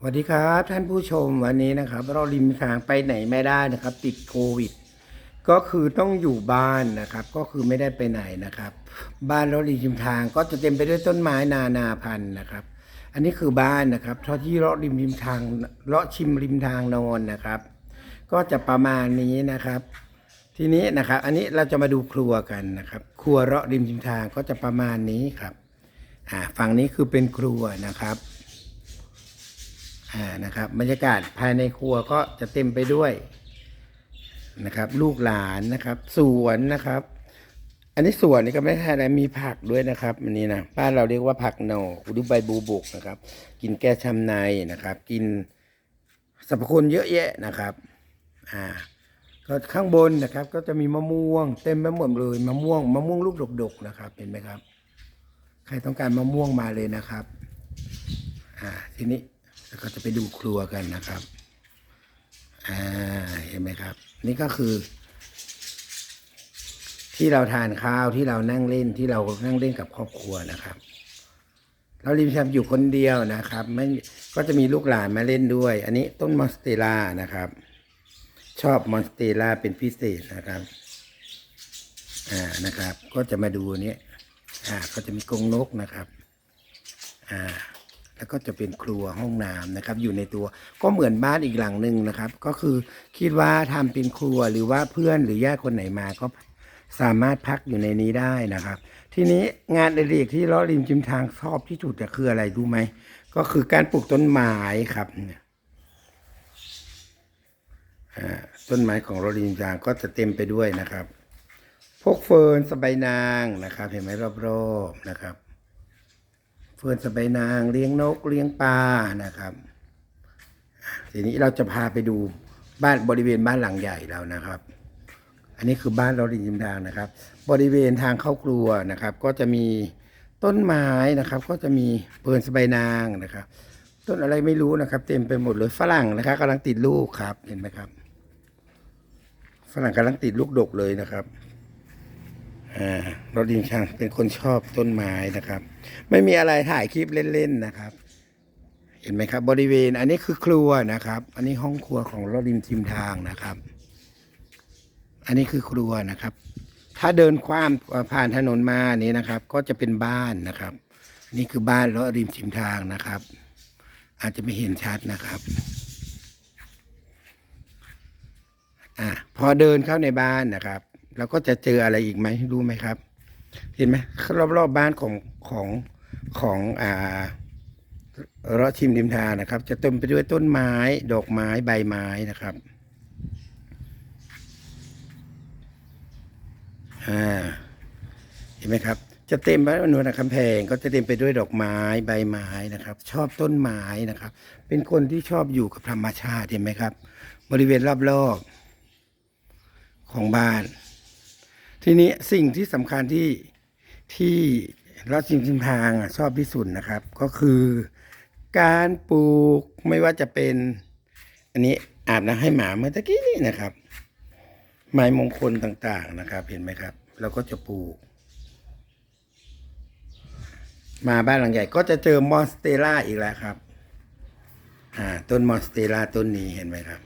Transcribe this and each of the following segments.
สวัสดีครับท่านผู้ชมวันนี้นะครับ เราริมทางไปไหนไม่ได้นะครับ ติดโควิด ก็คือต้องอยู่บ้านนะครับ ก็คือไม่ได้ไปไหนนะครับ บ้านเราริมทางก็จะเต็มไปด้วยต้นไม้นานาพันธุ์นะครับ อันนี้คือบ้านนะครับเท่าที่เลาะริมริมทางเลาะชิมริมทางนอนนะครับ ก็จะประมาณนี้นะครับ ทีนี้นะครับ อันนี้เราจะมาดูครัวกันนะครับ ครัวเลาะริมริมทางก็จะประมาณนี้ครับอ่าฝั่งนี้คือเป็นครัวนะครับ อ่านะครับบรรยากาศภายในครัวก็จะเต็มไปด้วยนะครับ ลูกหลานนะครับ สวนนะครับ อันนี้สวนนี่ก็ไม่ใช่อะไรมีผักด้วยนะครับอันนี้นะบ้านเราเรียกว่าผักหน่ออุดุใบบูบุกนะครับ กินแก้ช้ำในนะครับ กินสรรพคุณเยอะแยะนะครับ อ่า ก็ข้างบนนะครับ ก็จะมีมะม่วง เต็มไปหมดเลยมะม่วงมะม่วงลูกดกๆนะครับเห็นไหมครับ ใครต้องการมะม่วงมาเลยนะครับ อ่าทีนี้ เราก็จะไปดูครัวกันนะครับ อ่า เห็นไหมครับ นี่ก็คือ ที่เราทานข้าวที่เรานั่งเล่นที่เรานั่งเล่นกับครอบครัวนะครับ เราริมชำอยู่คนเดียวนะครับไม่ก็จะมีลูกหลานมาเล่นด้วย อันนี้ต้นมอนสเตล่านะครับ ชอบมอนสเตล่าเป็นพิเศษนะครับ อ่านะครับ ก็จะมาดูอันนี้อ่าก็จะมีกรงนกนะครับ อ่า แล้วก็จะเป็นครัวห้องน้ำนะครับ อยู่ในตัวก็เหมือนบ้านอีกหลังหนึ่งนะครับ ก็คือคิดว่าทำเป็นครัวหรือว่าเพื่อนหรือญาติคนไหนมาก็สามารถพักอยู่ในนี้ได้นะครับ ทีนี้งานอดิเรกที่ล้อริมจิมทางชอบที่สุดจะคืออะไรรู้ไหมก็คือการปลูกต้นไม้ครับต้นไม้ของล้อริมจิมทางก็จะเต็มไปด้วยนะครับ พวกเฟิร์นสะใบายนางนะครับ เห็นไหมรอบๆนะครับ เฟื่อนสบายนางเลี้ยงนกเลี้ยงปลานะครับ ทีนี้เราจะพาไปดูบ้านบริเวณบ้านหลังใหญ่เรานะครับ อันนี้คือบ้านเราริมริมทางนะครับ บริเวณทางเข้าครัวนะครับ ก็จะมีต้นไม้นะครับ ก็จะมีเฟื่อนสบายนางนะครับ ต้นอะไรไม่รู้นะครับ เต็มไปหมดเลยฝรั่งนะครับกำลังติดลูกครับเห็นไหมครับ ฝรั่งกำลังติดลูกดกเลยนะครับ ราดินช่างเป็นคนชอบต้นไม้นะครับ ไม่มีอะไรถ่ายคลิปเล่นๆนะครับ เห็นไหมครับ บริเวณ อันนี้คือครัวนะครับ อันนี้ห้องครัวของราดิมทิมทางนะครับ อันนี้คือครัวนะครับ ถ้าเดินข้ามผ่านถนนมานี้นะครับ ก็จะเป็นบ้านนะครับ นี่คือบ้านราริมทิมทางนะครับ อาจจะไม่เห็นชัดนะครับอะพอเดินเข้าในบ้านนะครับ เราก็จะเจออะไรอีกไหมรู้ไหมครับ เห็นไหมรอบๆบบ้านของของของอ่าเราชิมริมทานะครับ จะเต็มไปด้วยต้นไม้ ดอกไม้ใบไม้นะครับอ่าเห็นไหมครับ จะเต็มไปด้วยนวลคำแพง ก็จะเต็มไปด้วยดอกไม้ใบไม้นะครับ ชอบต้นไม้นะครับ เป็นคนที่ชอบอยู่กับธรรมชาติเห็นไหมครับ บริเวณรอบๆของบ้าน ทีนี้สิ่งที่สำคัญที่ที่เราจริงๆทางชอบที่สุดนะครับ ก็คือการปลูกไม่ว่าจะเป็น อันนี้อาบน้ำให้หมาเมื่อตะกี้นี่นะครับ ไม้มงคลต่างๆนะครับ เห็นไหมครับเราก็จะปลูก มาบ้านหลังใหญ่ก็จะเจอมอนสเตล่าอีกแล้วครับ อ่า ต้นมอนสเตล่าต้นนี้เห็นไหมครับ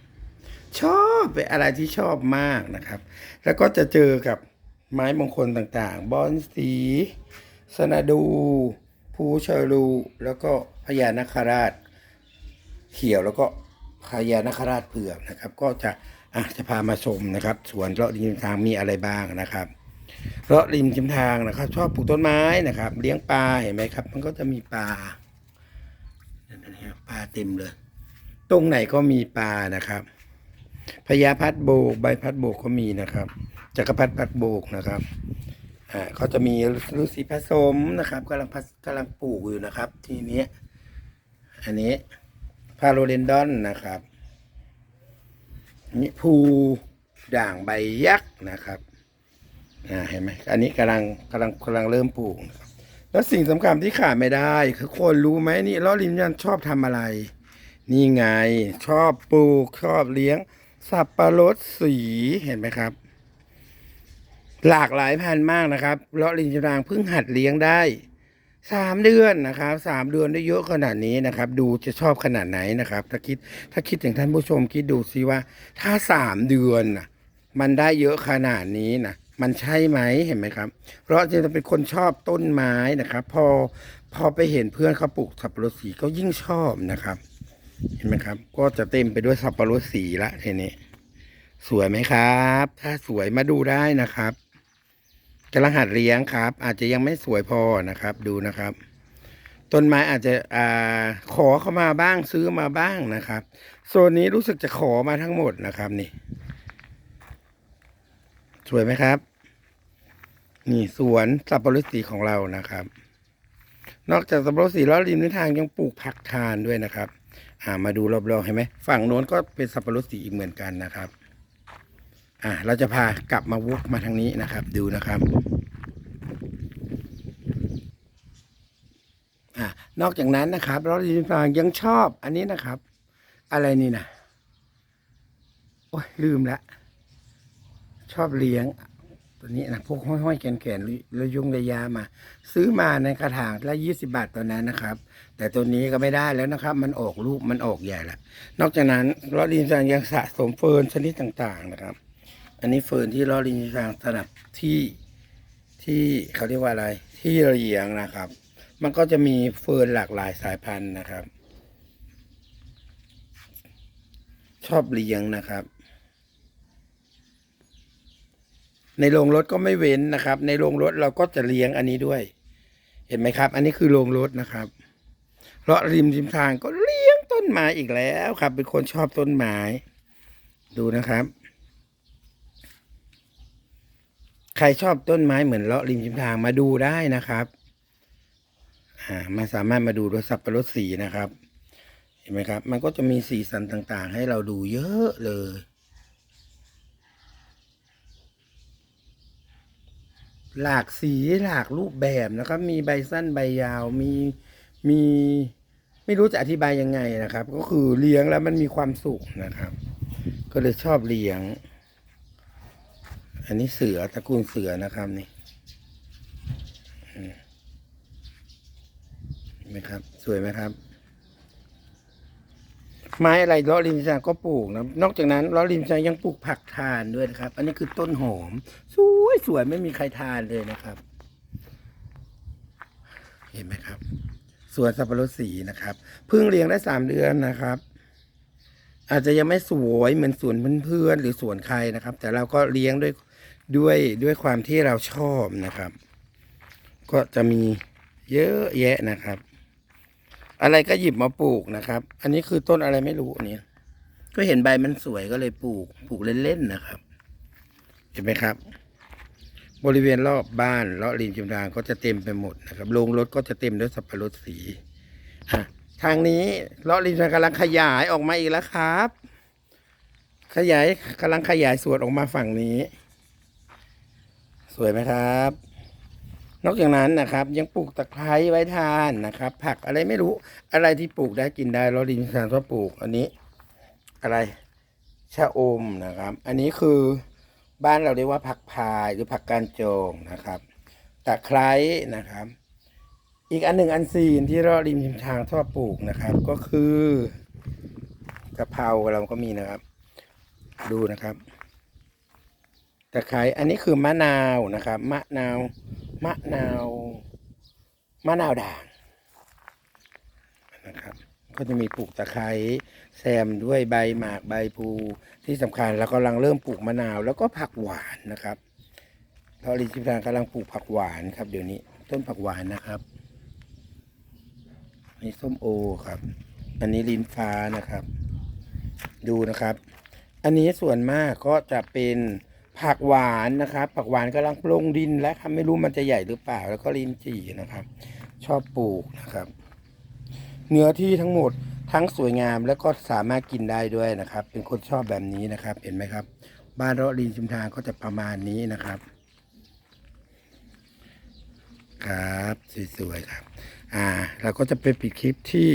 ชอบเป็นอะไรที่ชอบมากนะครับ แล้วก็จะเจอกับ ไม้มงคลต่างๆ บอนสี สนาดูภูชาลูแล้วก็พญานาคราชเขียวแล้วก็พญานาคราชเผือกนะครับ ก็จะอะจะพามาชมนะครับ สวนเลาะริมทางมีอะไรบ้างนะครับเลาะริมชิมทางนะครับ ชอบปลูกต้นไม้นะครับ เลี้ยงปลาเห็นไหมครับ มันก็จะมีปลาปลาเต็มเลย ตรงไหนก็มีปลานะครับพญาพัดโบกใบพัดโบกก็มีนะครับ จักรพัดพัดโบกนะครับอ่าเขาจะมีฤาษีผสมนะครับกำลังกำลังปลูกอยู่นะครับ ทีนี้อันนี้พาโรเดนดอนนะครับนี่ภูด่างใบยักษ์นะครับอ่าเห็นไหมอันนี้กำลังกำลังกำลังเริ่มปลูกนะครับแล้วสิ่งสำคัญที่ขาดไม่ได้ คือคนรู้ไหมนี่ล้อลิมยันชอบทำอะไร นี่ไง ชอบปลูกชอบเลี้ยง สับปะรดสีเห็นไหมครับ หลากหลายพันธุ์มากนะครับเลาะลินจรางเพิ่งหัดเลี้ยงได้สามเดือนนะครับสามเดือนได้เยอะขนาดนี้นะครับ ดูจะชอบขนาดไหนนะครับ ถ้าคิดถ้าคิดถึงท่านผู้ชมคิดดูซิว่า ถ้าสามเดือนนะมันได้เยอะขนาดนี้นะมันใช่ไหมเห็นไหมครับ เพราะจะเป็นคนชอบต้นไม้นะครับ พอพอไปเห็นเพื่อนเขาปลูกสับปะรดสีก็ยิ่งชอบนะครับ เห็นไหมครับ ก็จะเต็มไปด้วยสับปะรดสีละทีนี้ สวยไหมครับ ถ้าสวยมาดูได้นะครับ กำลังหัดเลี้ยงครับ อาจจะยังไม่สวยพอนะครับ ดูนะครับ ต้นไม้อาจจะอ่าขอเข้ามาบ้างซื้อมาบ้างนะครับโซนนี้รู้สึกจะขอมาทั้งหมดนะครับนี่ สวยไหมครับ นี่สวนสับปะรดสีของเรานะครับ นอกจากสับปะรดสีแล้วริมทางยังปลูกผักทานด้วยนะครับ อ่ามาดูรอบๆเห็นไหมฝั่งโน้นก็เป็นสับปะรดสีอีกเหมือนกันนะครับ อ่าเราจะพากลับมาวกมาทางนี้นะครับ ดูนะครับอ่านอกจากนั้นนะครับ เราริมทางยังชอบอันนี้นะครับ อะไรนี่นะโอ้ยลืมละชอบเลี้ยงตัวนี้นะพวกห้อยๆแก่นๆระยุงระยามา ซื้อมาในกระถางละยี่สิบาทตอนนั้นนะครับ แต่ตัวนี้ก็ไม่ได้แล้วนะครับ มันออกลูกมันออกใหญ่ละนอกจากนั้นลอรินจางยังสะสมเฟิร์นชนิดต่างๆนะครับ อันนี้เฟิร์นที่ลอรินจางสนับที่ที่เขาเรียกว่าอะไร ที่เลี้ยงนะครับ มันก็จะมีเฟิร์นหลากหลายสายพันธุ์นะครับ ชอบเลี้ยงนะครับ ในโรงรถก็ไม่เว้นนะครับ ในโรงรถเราก็จะเลี้ยงอันนี้ด้วย เห็นไหมครับ อันนี้คือโรงรถนะครับเลาะริมริมทางก็เลี้ยงต้นไม้อีกแล้วครับ เป็นคนชอบต้นไม้ดูนะครับ ใค รชอบต้นไม้เหมือนเลาะริมริมทางมาดูได้นะครับ อ่ามาสามารถมาดูรถสับปะรดสีนะครับ เห็นไหมครับ มันก็จะมีสีสันต่างๆ ให้เราดูเยอะเลยหลากสีหลากรูปแบบนะครับ มีใบสั้นใบยาวมีมีไม่รู้จะอธิบายยังไงนะครับ ก็คือเลี้ยงแล้วมันมีความสุขนะครับ ก็เลยชอบเลี้ยง อันนี้เสือตระกูลเสือนะครับนี่เห็นไหมครับ สวยไหมครับ ไม้อะไรล้อริมทาก็ปลูกนะนอกจากนั้นล้อริมทายังปลูกผักทานด้วยนะครับ อันนี้คือต้นหอม สวยสวยไม่มีใครทานเลยนะครับ เห็นไหมครับสวนสับปะรดสีนะครับเพิ่งเลี้ยงได้สามเดือนนะครับ อาจจะยังไม่สวยเหมือนสวนเพื่อนๆหรือสวนใครนะครับ แต่เราก็เลี้ยงด้วย ด้วยด้วยความที่เราชอบนะครับ ก็จะมีเยอะแยะนะครับ อะไรก็หยิบมาปลูกนะครับ อันนี้คือต้นอะไรไม่รู้อันนี้ก็เห็นใบมันสวยก็เลยปลูกปลูกเล่นๆนะครับ เห็นไหมครับ บริเวณรอบบ้านเลาะริมจิมทางก็จะเต็มไปหมดนะครับโรงรถก็จะเต็มด้วยสับปะรดสีอะทางนี้เลาะริมทางกำลังขยายออกมาอีกแล้วครับ ขยายกำลังขยายสวนออกมาฝั่งนี้ สวยไหมครับ นอกจากนั้นนะครับ ยังปลูกตะไคร้ไว้ทานนะครับ ผักอะไรไม่รู้อะไรที่ปลูกได้กินได้เราดินทางก็ปลูกอันนี้ อะไรชะอมนะครับ อันนี้คือบ้านเราเรียกว่าผักพายหรือผักกาดโจงนะครับตะไคร้นะครับ อีกอันหนึ่งอันซีนที่เราริมทางชอบปลูกนะครับ ก็คือกะเพราเราก็มีนะครับ ดูนะครับ ตะไคร้อันนี้คือมะนาวนะครับ มะนาว มะนาว มะนาวด่างนะครับ ก็จะมีปลูกตะไคร้แซมด้วยใบหมากใบพลูที่สำคัญแล้วกำลังเริ่มปลูกมะนาว แล้วก็ผักหวานนะครับเราลิจิมทางกำลังปลูกผักหวานครับ เดี๋ยวนี้ต้นผักหวานนะครับนี่ส้มโอครับ อันนี้ลิ้นฟ้านะครับ ดูนะครับ อันนี้ส่วนมากก็จะเป็น ผักหวานนะครับ ผักหวานกำลังปลงดินแล้วครับไม่รู้มันจะใหญ่หรือเปล่า แล้วก็ลินจี่นะครับ ชอบปลูกนะครับ เนื้อที่ทั้งหมดทั้งสวยงามแล้วก็สามารถกินได้ด้วยนะครับ เป็นคนชอบแบบนี้นะครับ เห็นไหมครับ บ้านเราะรินชุมทางก็จะประมาณนี้นะครับ ครับสวยๆครับ อ่าเราก็จะไปปิดคลิปที่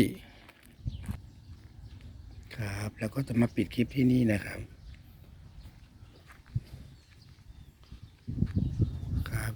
ครับ แล้วก็จะมาปิดคลิปที่นี่นะครับ